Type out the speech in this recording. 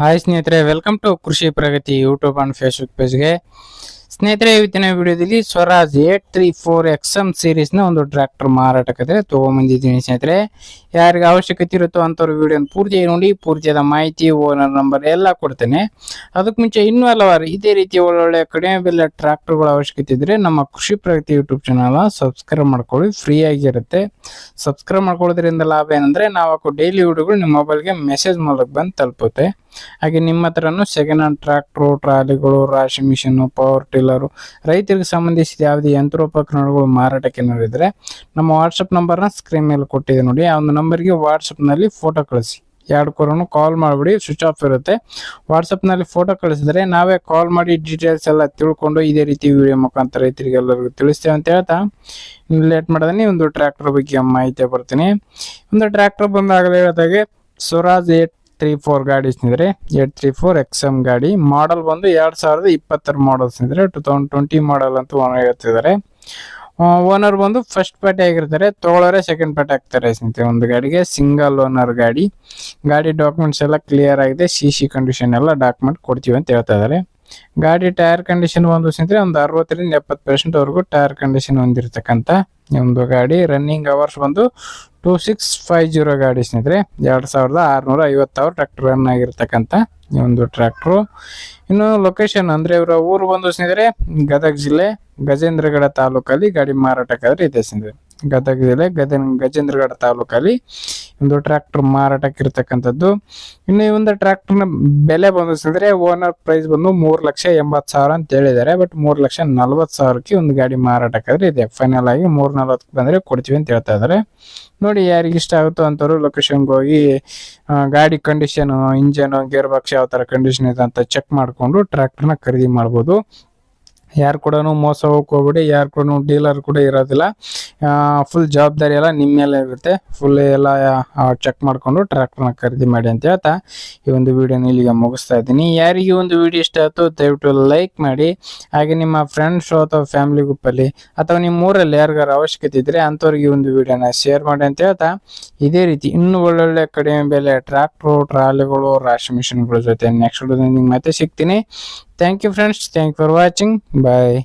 Hi ಸ್ನೇಹಿತರೆ welcome to Krishi Pragati YouTube and Facebook ಪೇಜ್ಗೆ ಸ್ನೇಹಿತರೆ, ಇವತ್ತಿನ ವಿಡಿಯೋದಲ್ಲಿ Swaraj eight three four X M ಸೀರೀಸ್ನ ಒಂದು ಟ್ರ್ಯಾಕ್ಟರ್ ಮಾರಾಟಕ್ಕೆ ತೊಗೊಂಬಂದಿದ್ದೀನಿ ಸ್ನೇಹಿತರೆ. ಯಾರಿಗೆ ಅವಶ್ಯಕತೆ ಇರುತ್ತೋ ಅಂಥವ್ರು ವಿಡಿಯೋನ ಪೂರ್ತಿಯಾಗಿ ನೋಡಿ, ಪೂರ್ತಿಯಾದ ಮಾಹಿತಿ ಓನರ್ ನಂಬರ್ ಎಲ್ಲ ಕೊಡ್ತೇನೆ. ಅದಕ್ಕೆ ಮುಂಚೆ ಇನ್ನೂ ಹಲವಾರು ಇದೇ ರೀತಿ ಒಳ್ಳೊಳ್ಳೆ ಕಡಿಮೆ ಬೆಲೆ ಟ್ರ್ಯಾಕ್ಟರ್ಗಳ ಅವಶ್ಯಕತೆ ಇದ್ದರೆ ನಮ್ಮ ಕೃಷಿ ಪ್ರಗತಿ ಯೂಟ್ಯೂಬ್ ಚಾನಲ್ನ ಸಬ್ಸ್ಕ್ರೈಬ್ ಮಾಡ್ಕೊಳ್ಳಿ ಫ್ರೀ ಆಗಿರುತ್ತೆ. ಸಬ್ಸ್ಕ್ರೈಬ್ ಮಾಡ್ಕೊಳ್ಳೋದ್ರಿಂದ ಲಾಭ ಏನಂದರೆ, ನಾವು ಡೈಲಿ ವಿಡಿಯೋಗಳು ನಿಮ್ಮ ಮೊಬೈಲ್ಗೆ ಮೆಸೇಜ್ ಮೂಲಕ ಬಂದು ತಲುಪುತ್ತೆ. ಹಾಗೆ ನಿಮ್ಮ ಹತ್ರನೂ ಸೆಕೆಂಡ್ ಹ್ಯಾಂಡ್ ಟ್ರ್ಯಾಕ್ಟ್ರು ಟ್ರಾಲಿಗಳು ರಾಶಿ ಮಿಷಿನ್ನು ಪವರ್ ಟಿಲ್ಲರು ರೈತರಿಗೆ ಸಂಬಂಧಿಸಿದ ಯಾವುದೇ ಯಂತ್ರೋಪಕರಣಗಳು ಮಾರಾಟಕ್ಕೆ ನೋಡಿದರೆ ನಮ್ಮ ವಾಟ್ಸಪ್ ನಂಬರ್ನ ಸ್ಕ್ರೀನ್ ಮೇಲೆ ಕೊಟ್ಟಿದೆ ನೋಡಿ. ಆ ಒಂದು ನಂಬರ್ಗೆ ವಾಟ್ಸಪ್ನಲ್ಲಿ ಫೋಟೋ ಕಳಿಸಿ. ಎರಡು ಕೊರೋನು ಕಾಲ್ ಮಾಡಿಬಿಡಿ ಸ್ವಿಚ್ ಆಫ್ ಇರುತ್ತೆ. ವಾಟ್ಸಪ್ನಲ್ಲಿ ಫೋಟೋ ಕಳಿಸಿದ್ರೆ ನಾವೇ ಕಾಲ್ ಮಾಡಿ ಡೀಟೇಲ್ಸ್ ಎಲ್ಲ ತಿಳ್ಕೊಂಡು ಇದೇ ರೀತಿ ವಿಡಿಯೋ ಮುಖಾಂತರ ರೈತರಿಗೆ ಎಲ್ಲರಿಗೂ ತಿಳಿಸ್ತೇವೆ ಅಂತ ಹೇಳ್ತಾ. ಲೇಟ್ ಮಾಡಿದ್ರೆ ಒಂದು ಟ್ರ್ಯಾಕ್ಟರ್ ಬಗ್ಗೆ ಮಾಹಿತಿ ಬರ್ತೀನಿ ಒಂದು ಟ್ರ್ಯಾಕ್ಟರ್ ಬಂದಾಗಲೇ ಹೇಳಿದಾಗೆ ಸ್ವರಾಜ್ ಏಟ್ ತ್ರೀ ಫೋರ್ ಗಾಡಿ ಸ್ನೇಹಿತರೆ, eight three four X M ಗಾಡಿ. ಮಾಡಲ್ ಬಂದು ಎರಡು ಸಾವಿರದ ಇಪ್ಪತ್ತರ ಮಾಡಲ್ ಸ್ನೇಹಿತರೆ ಟೂ ತೌಸಂಡ್ ಟ್ವೆಂಟಿ ಮಾಡಲ್ ಅಂತ ಓನರ್ ಹೇಳ್ತಿದ್ದಾರೆ. ಓನರ್ ಬಂದು ಫಸ್ಟ್ ಪಾರ್ಟಿ ಆಗಿರ್ತಾರೆ ತೊಗೊಳೋರೆ ಸೆಕೆಂಡ್ ಪಾರ್ಟಿ ಆಗ್ತಾರೆ ಸ್ನೇಹಿತರೆ ಒಂದು ಗಾಡಿಗೆ. ಸಿಂಗಲ್ ಓನರ್ ಗಾಡಿ. ಗಾಡಿ ಡಾಕ್ಯುಮೆಂಟ್ಸ್ ಎಲ್ಲ ಕ್ಲಿಯರ್ ಆಗಿದೆ ಸಿ ಸಿ ಕಂಡೀಷನ್ ಎಲ್ಲ ಡಾಕ್ಯುಮೆಂಟ್ ಕೊಡ್ತೀವಿ ಅಂತ ಹೇಳ್ತಾ ಇದ್ದಾರೆ. ಗಾಡಿ ಟೈರ್ ಕಂಡೀಷನ್ ಒಂದು ಸ್ನೇಹಿತರೆ ಒಂದು ಅರವತ್ತರಿಂದ ಎಪ್ಪತ್ತು ಪರ್ಸೆಂಟ್ ವರೆಗೂ ಟೈರ್ ಕಂಡೀಷನ್ ಹೊಂದಿರತಕ್ಕಂಥ ಒಂದು ಗಾಡಿ. ರನ್ನಿಂಗ್ ಅವರ್ಸ್ ಬಂದು ಟೂ ಸಿಕ್ಸ್ ಫೈವ್ ಜೀರೋ ಗಾಡಿ ಸ್ನೇಹಿತರೆ. ಎರಡು ಸಾವಿರದ ಆರುನೂರ ಐವತ್ತಾರು ಟ್ರ್ಯಾಕ್ಟರ್ ರನ್ ಆಗಿರ್ತಕ್ಕಂಥ ಒಂದು ಟ್ರ್ಯಾಕ್ಟ್ರು ಇನ್ನು ಲೊಕೇಶನ್ ಅಂದರೆ ಇವರ ಊರು ಬಂದು ಸ್ನೇಹಿತರೆ ಗದಗ ಜಿಲ್ಲೆ ಗಜೇಂದ್ರಗಡ ತಾಲೂಕಲ್ಲಿ ಗಾಡಿ ಮಾರಾಟಕ್ಕಾದ್ರೆ ಇದೆ ಸ್ನೇಹಿತರೆ. ಗದಗ ಜಿಲ್ಲೆ ಗದ ಗಜೇಂದ್ರಗಡ ತಾಲೂಕಲ್ಲಿ ಒಂದು ಟ್ರ್ಯಾಕ್ಟರ್ ಮಾರಾಟಕ್ಕೆ ಇರ್ತಕ್ಕಂಥದ್ದು ಇನ್ನು ಈ ಒಂದು ಟ್ರ್ಯಾಕ್ಟರ್ನ ಬೆಲೆ ಬಂದು ಓನರ್ ಪ್ರೈಸ್ ಬಂದು ಮೂರು ಲಕ್ಷ ಎಂಬತ್ತು ಸಾವಿರ ಅಂತ ಹೇಳಿದ್ದಾರೆ ಬಟ್ ಮೂರು ಲಕ್ಷ ನಲ್ವತ್ತು ಸಾವಿರಕ್ಕೆ ಒಂದು ಗಾಡಿ ಮಾರಾಟಕ್ಕಾದ್ರೆ ಇದೆ. ಫೈನಲ್ ಆಗಿ ಮೂರು ನಲ್ವತ್ತಕ್ಕೆ ಬಂದರೆ ಕೊಡ್ತೀವಿ ಅಂತ ಹೇಳ್ತಾ ಇದ್ದಾರೆ. ನೋಡಿ ಯಾರಿಗೆ ಇಷ್ಟ ಆಗುತ್ತೋ ಅಂತವರು ಲೊಕೇಶನ್ಗೆ ಹೋಗಿ ಗಾಡಿ ಕಂಡೀಷನ್ ಇಂಜನು ಗೇರ್ ಬಾಕ್ಸ್ ಯಾವ ಥರ ಕಂಡೀಷನ್ ಇದೆ ಅಂತ ಚೆಕ್ ಮಾಡಿಕೊಂಡು ಟ್ರ್ಯಾಕ್ಟರ್ನ ಖರೀದಿ ಮಾಡ್ಬೋದು. ಯಾರು ಕೂಡ ಮೋಸ ಹೋಗಕ್ಕೆ ಹೋಗ್ಬೇಡಿ ಯಾರು ಕೂಡ ಡೀಲರ್ ಕೂಡ ಇರೋದಿಲ್ಲ. ಫುಲ್ ಜವಾಬ್ದಾರಿ ಎಲ್ಲ ನಿಮ್ಮ ಮೇಲೆ ಇರುತ್ತೆ. ಫುಲ್ ಎಲ್ಲ ಚೆಕ್ ಮಾಡಿಕೊಂಡು ಟ್ರ್ಯಾಕ್ಟರ್ನ ಖರೀದಿ ಮಾಡಿ ಅಂತ ಹೇಳ್ತಾ ಈ ಒಂದು ವಿಡಿಯೋನ ಇಲ್ಲಿಗೆ ಮುಗಿಸ್ತಾ ಇದ್ದೀನಿ. ಯಾರಿಗೆ ಒಂದು ವಿಡಿಯೋ ಇಷ್ಟ ಆಯಿತು, ದಯವಿಟ್ಟು ಲೈಕ್ ಮಾಡಿ. ಹಾಗೆ ನಿಮ್ಮ ಫ್ರೆಂಡ್ಸ್ ಅಥವಾ ಫ್ಯಾಮಿಲಿ ಗ್ರೂಪಲ್ಲಿ ಅಥವಾ ನಿಮ್ಮ ಊರಲ್ಲಿ ಯಾರಿಗಾರ ಅವಶ್ಯಕತೆ ಇದ್ದರೆ ಅಂಥವ್ರಿಗೆ ಒಂದು ವಿಡಿಯೋನ ಶೇರ್ ಮಾಡಿ ಅಂತ ಹೇಳ್ತಾ ಇದೇ ರೀತಿ ಇನ್ನು ಒಳ್ಳೊಳ್ಳೆ ಕಡಿಮೆ ಬೆಲೆ ಟ್ರ್ಯಾಕ್ಟ್ರು ಟ್ರಾಲಿಗಳು, ರಾಶಿ ಮಿಷನ್ಗಳ ಜೊತೆ ನೆಕ್ಸ್ಟ್ ನಿಮ್ಗೆ ಮತ್ತೆ ಸಿಗ್ತೀನಿ. Thank you friends thank for watching bye